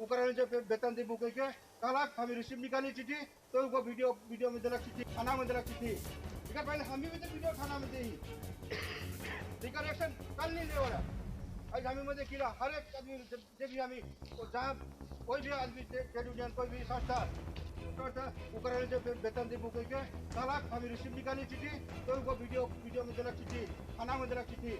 उकराने जो वेतन दी बुके के कहला हमें रिसीव निकाली चिट्ठी तो उनको वीडियो वीडियो में दिला चिट्ठी, खाना में दिला चिट्ठी। ठीक है, पहले हम भी तो वीडियो खाना में दी ठीक है एक्शन कल नहीं ले वाला। आज हमें मध्ये किला हर एक आदमी जब जब भी हमें जहाँ कोई भी आदमी ट्रेड यूनियन कोई भी संस्था उकराने जो पे- वेतन दी बुके के कल हमें रिसीव निकाली चिट्ठी तो उनको वीडियो वीडियो में दिला चिट्ठी थाना में दिला चिट्ठी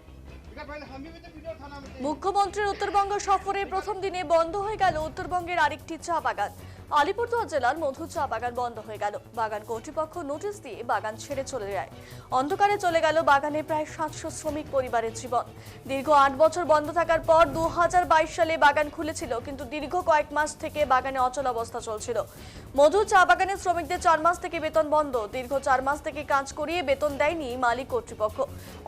ठीक है पहले हम भी तो वीडियो थाना में दी মুখ্যমন্ত্রীর উত্তরবঙ্গ সফরে প্রথম দিনে বন্ধ হয়ে গেল উত্তরবঙ্গের আরেকটি চা বাগান আলিপুরদুয়ার জেলার মধু চা বাগান বন্ধ হয়ে গেল। বাগান কর্তৃপক্ষ নোটিশ দিয়ে বাগান ছেড়ে চলে যায়। অন্ধকারে চলে গেল বাগানে প্রায় সাতশো শ্রমিক পরিবারের জীবন। দীর্ঘ আট বছর বন্ধ থাকার পর দুহাজার বাইশ সালে বাগান খুলেছিল, কিন্তু দীর্ঘ কয়েক মাস থেকে বাগানে অচল অবস্থা চলছিল। মধু চা বাগানের শ্রমিকদের চার মাস থেকে বেতন বন্ধ। দীর্ঘ চার মাস থেকে কাজ করিয়ে বেতন দেয়নি মালিক কর্তৃপক্ষ।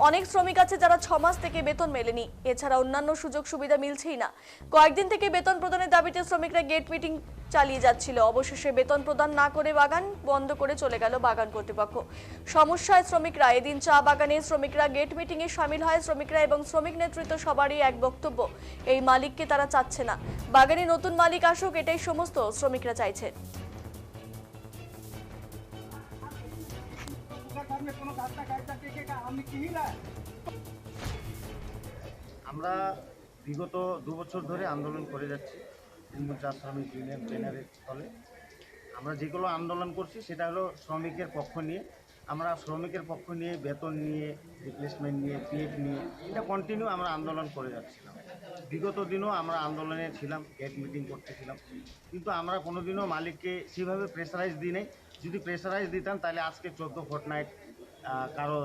অনেক শ্রমিক আছে যারা ছ মাস থেকে বেতন মেলেনি। এছাড়া অন্যান্য সুযোগ সুবিধা মিলছেই না। কয়েকদিন থেকে বেতন প্রদানের দাবিতে শ্রমিকরা গেট মিটিং চালিয়ে যাচ্ছিল। অবশেষে বেতন প্রদান না করে বাগান বন্ধ করে চলে গেল বাগান কর্তৃপক্ষ। সমস্যায় শ্রমিকরা, এদিন চা বাগানে শ্রমিকরা গেট মিটিং এ সামিল হয়। শ্রমিকরা এবং শ্রমিক নেতৃত্ব সবারই এক বক্তব্য, এই মালিককে তারা চাচ্ছে না। বাগানে নতুন মালিক আসুক, এটাই সমস্ত শ্রমিকরা চাইছেন আমরা বিগত দু বছর ধরে আন্দোলন করে যাচ্ছি। চা শ্রমিক ইউনিয়ন ব্যানারের ফলে আমরা যেগুলো আন্দোলন করছি, সেটা হলো শ্রমিকের পক্ষ নিয়ে। আমরা শ্রমিকের পক্ষ নিয়ে বেতন নিয়ে রিপ্লেসমেন্ট নিয়ে পিএফ নিয়ে, এটা কন্টিনিউ আমরা আন্দোলন করে যাচ্ছিলাম। বিগত দিনও আমরা আন্দোলনে ছিলাম গেট মিটিং করতেছিলাম। কিন্তু আমরা কোনোদিনও মালিককে সেভাবে প্রেসারাইজ দিই নাই। যদি প্রেসারাইজ দিতাম, তাহলে আজকে চোদ্দ ফোর্টনাইট কারও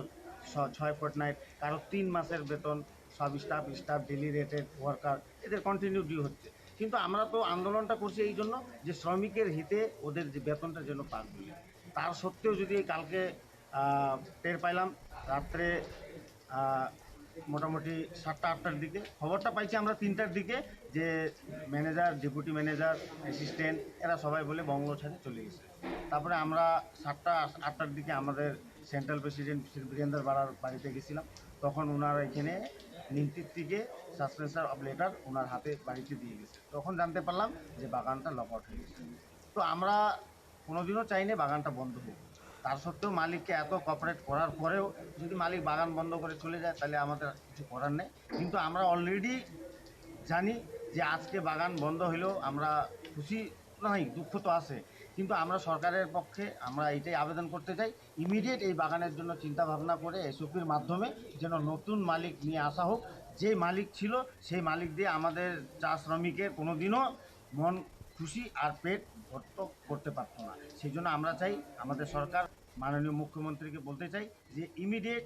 ছয় ফোর্টনাইট কারও তিন মাসের বেতন, সব staff staff daily rated worker এদের কন্টিনিউ ডিউ হচ্ছে। কিন্তু আমরা তো আন্দোলনটা করছি এই জন্য যে শ্রমিকের হিতে ওদের যে বেতনটা যেন পাক তার সত্ত্বেও যদি কালকে টের পাইলাম, রাত্রে মোটামুটি সাতটা, আটটার দিকে, খবরটা পাইছি আমরা তিনটার দিকে যে ম্যানেজার, ডেপুটি ম্যানেজার, অ্যাসিস্ট্যান্ট, এরা সবাই বলে বঙ্গ ছাড়ে চলে গেছে। তারপরে আমরা সাতটা, আটটার দিকে আমাদের সেন্ট্রাল প্রেসিডেন্ট বীরেন্দ্র বাড়ার বাড়িতে গেছিলাম। তখন ওনারা এখানে নিমতির থেকে সাসপেন্সার অফ লেটার ওনার হাতে বাড়িতে দিয়ে গেছে। তখন জানতে পারলাম যে বাগানটা লক আউট হয়ে গেছে। তো আমরা কোনোদিনও চাই না বাগানটা বন্ধ হোক। তার সত্ত্বেও মালিককে এত কপারেট করার পরেও যদি মালিক বাগান বন্ধ করে চলে যায়, তাহলে আমাদের কিছু করার নেই। কিন্তু আমরা অলরেডি জানি যে আজকে বাগান বন্ধ হলেও আমরা খুশি নয় দুঃখ তো আছে। কিন্তু আমরা সরকারের পক্ষে আমরা এটাই আবেদন করতে চাই ইমিডিয়েট এই বাগানের জন্য চিন্তা ভাবনা করে এসওপির মাধ্যমে যেন নতুন মালিক নিয়ে আসা হোক। যে মালিক ছিল, সেই মালিক দিয়ে আমাদের চা শ্রমিকের কোনো দিনও মন খুশি আর পেট ভর্ত করতে পারতো না। সেই জন্য আমরা চাই আমাদের সরকার মাননীয় মুখ্যমন্ত্রীকে বলতে চাই যে ইমিডিয়েট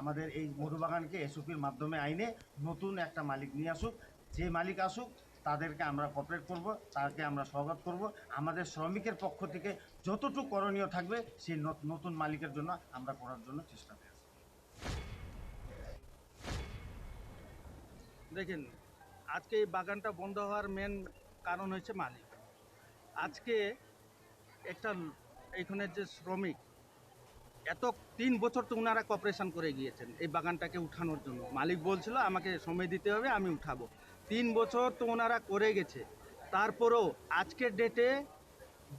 আমাদের এই মধুবাগানকে এসওপির মাধ্যমে আইনে নতুন একটা মালিক নিয়ে আসুক। যে মালিক আসুক তাদেরকে আমরা কপারেট করব, তাকে আমরা স্বাগত করব। আমাদের শ্রমিকের পক্ষ থেকে যতটুকু করণীয় থাকবে, সেই নতুন মালিকের জন্য আমরা করার জন্য চেষ্টা করব দেখেন, আজকে এই বাগানটা বন্ধ হওয়ার মেন কারণ হচ্ছে মালিক। আজকে একটা এইখানের যে শ্রমিক, এত তিন বছর তো ওনারা কপারেশন করে গিয়েছেন এই বাগানটাকে উঠানোর জন্য। মালিক বলছিল, আমাকে সময় দিতে হবে, আমি উঠাবো। তিন বছর তো ওনারা করে গেছে। তারপরেও আজকের ডেটে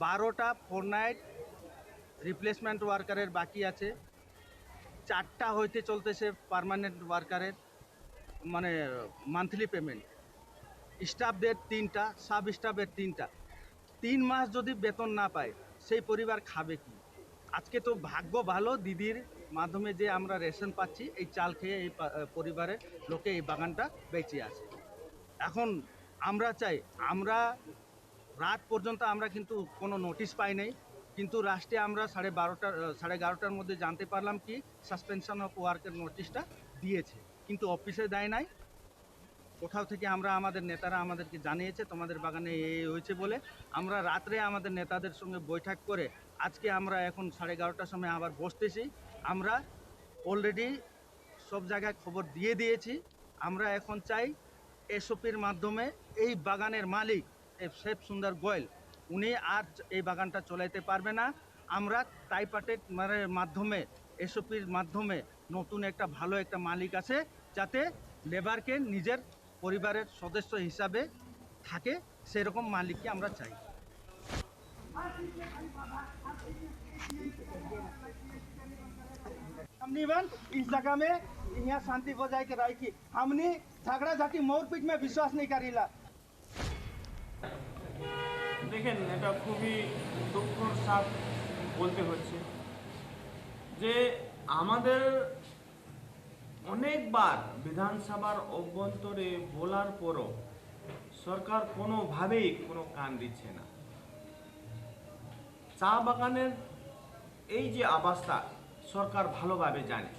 বারোটা ফোর নাইট রিপ্লেসমেন্ট ওয়ার্কারের বাকি আছে। চারটা হইতে চলতেছে পার্মানেন্ট ওয়ার্কারের মানে মান্থলি পেমেন্ট স্টাফদের তিনটা সাব স্টাফের তিনটা। তিন মাস যদি বেতন না পায়, সেই পরিবার খাবে কি? আজকে তো ভাগ্য ভালো, দিদির মাধ্যমে যে আমরা রেশন পাচ্ছি, এই চাল খেয়ে এই পরিবারের লোকে এই বাগানটা বেঁচে আছে। এখন আমরা চাই, আমরা রাত পর্যন্ত আমরা কিন্তু কোনো নোটিশ পাই নাই। কিন্তু রাষ্ট্রে আমরা সাড়ে বারোটা সাড়ে এগারোটার মধ্যে জানতে পারলাম কি সাসপেনশন অফ ওয়ার্কের নোটিশটা দিয়েছে। কিন্তু অফিসে দেয় নাই। কোথাও থেকে আমরা আমাদের নেতারা আমাদেরকে জানিয়েছে, তোমাদের বাগানে এই হয়েছে বলে। আমরা রাত্রে আমাদের নেতাদের সঙ্গে বৈঠক করে আজকে আমরা এখন সাড়ে এগারোটার সময় আবার বসতেছি। আমরা অলরেডি সব জায়গায় খবর দিয়ে দিয়েছি। আমরা এখন চাই এসওপির মাধ্যমে এই বাগানের মালিক শেফ সুন্দর গোয়েল, উনি আর এই বাগানটা চলাইতে পারবে না। আমরা টাইপাটের মানে মাধ্যমে এসওপির মাধ্যমে নতুন একটা ভালো একটা মালিক আছে, যাতে লেবারকে নিজের পরিবারের সদস্য হিসাবে থাকে, সেরকম মালিককে আমরা চাই। हमने बन इस जगह में यहाँ शांति बजाय के रखी हमने झगड़ा झाटी मोरपीट में विश्वास नहीं करीला দেখেন এটা খুবই দুঃখর সাথ বলতে হচ্ছে যে আমাদের অনেকবার বিধানসভার অভ্যন্তরে বলার পরও সরকার কোনোভাবেই কোনো কান দিচ্ছে না চা বাগানের এই যে অবস্থা সরকার ভালোভাবে জানে।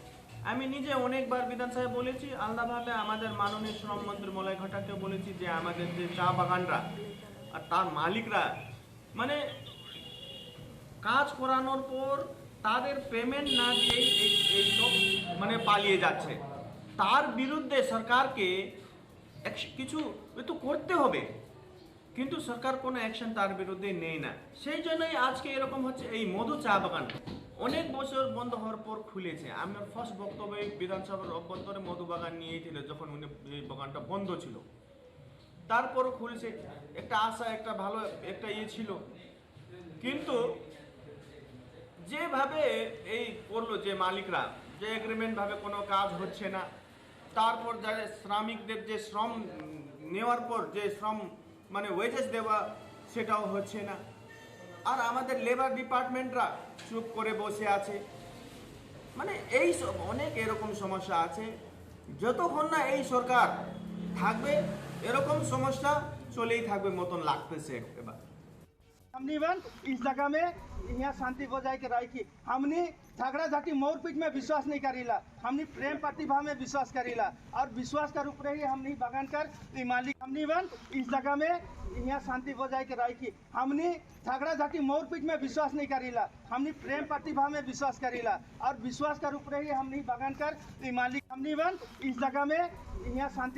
আমি নিজে অনেকবার বিধানসভায় বলেছি, আলাদাভাবে আমাদের মাননীয় শ্রমমন্ত্রী মলয় ঘটাকে বলেছি যে আমাদের যে চা বাগানরা আর তার মালিকরা মানে কাজ করানোর পর তাদের পেমেন্ট না এই- এইসব মানে পালিয়ে যাচ্ছে। তার বিরুদ্ধে সরকারকে কিছু একটু করতে হবে, কিন্তু সরকার কোনো অ্যাকশন তার বিরুদ্ধে নেই না। সেই জন্যই আজকে এরকম হচ্ছে এই মধু চা বাগান অনেক বছর বন্ধ হওয়ার পর খুলেছে। আমার ফার্স্ট বক্তব্যে বিধানসভার অভ্যন্তরে মধু বাগান নিয়েছিল, যখন উনি এই বাগানটা বন্ধ ছিল। তারপরও খুলেছে। একটা আশা, একটা ভালো, একটা ইয়ে ছিল। কিন্তু যেভাবে এই করল যে মালিকরা, যে এগ্রিমেন্ট ভাবে কোনো কাজ হচ্ছে না, তারপর যারা শ্রমিকদের যে শ্রম নেওয়ার পর যে শ্রম মানে ওয়েজেস দেওয়া, সেটাও হচ্ছে না। আর আমাদের লেবার ডিপার্টমেন্টরা চুপ করে বসে আছে। মানে এই সব অনেক এরকম সমস্যা আছে। যতক্ষণ না এই সরকার থাকবে, এরকম সমস্যা চলেই থাকবে মতন লাগতেছে এবার। हमने बन इस जगह में यहाँ शांति बजाय के रखी हमने झगड़ा झाटी मोरपीट में विश्वास नहीं करीला। हमने प्रेम प्रतिभा में विश्वास करीला। और विश्वास का रूप ही हमने बगान कर मालिक। हमने बन इस जगह में यहाँ शांति बजाय के रखी हमने झगड़ा झाटी मोरपीट में विश्वास नहीं करीला। हमने प्रेम प्रतिभा में विश्वास करीला। और विश्वास कर ऊपर ही हमने बगान कर मालिक। हमने बन इस जगह में यहाँ शांति